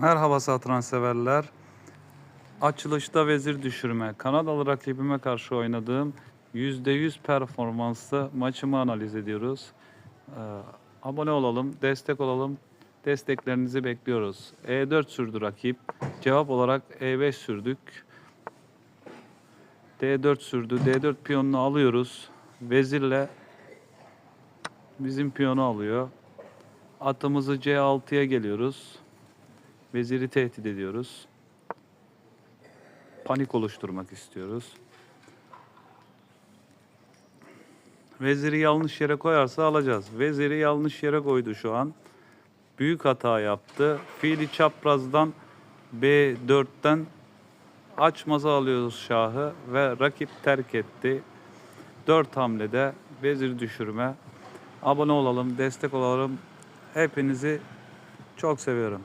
Merhaba satranç severler. Açılışta vezir düşürme. Kanadalı rakibime karşı oynadığım %100 performanslı maçımı analiz ediyoruz. Ee, abone olalım, destek olalım. Desteklerinizi bekliyoruz. E4 sürdü rakip. Cevap olarak E5 sürdük. D4 sürdü. D4 piyonunu alıyoruz. Vezirle bizim piyonu alıyor. Atımızı C6'ya geliyoruz. Veziri tehdit ediyoruz. Panik oluşturmak istiyoruz. Veziri yanlış yere koyarsa alacağız. Veziri yanlış yere koydu şu an. Büyük hata yaptı. Fiili çaprazdan B4'ten açmaza alıyoruz şahı ve rakip terk etti. 4 hamlede vezir düşürme. Abone olalım, destek olalım. Hepinizi çok seviyorum.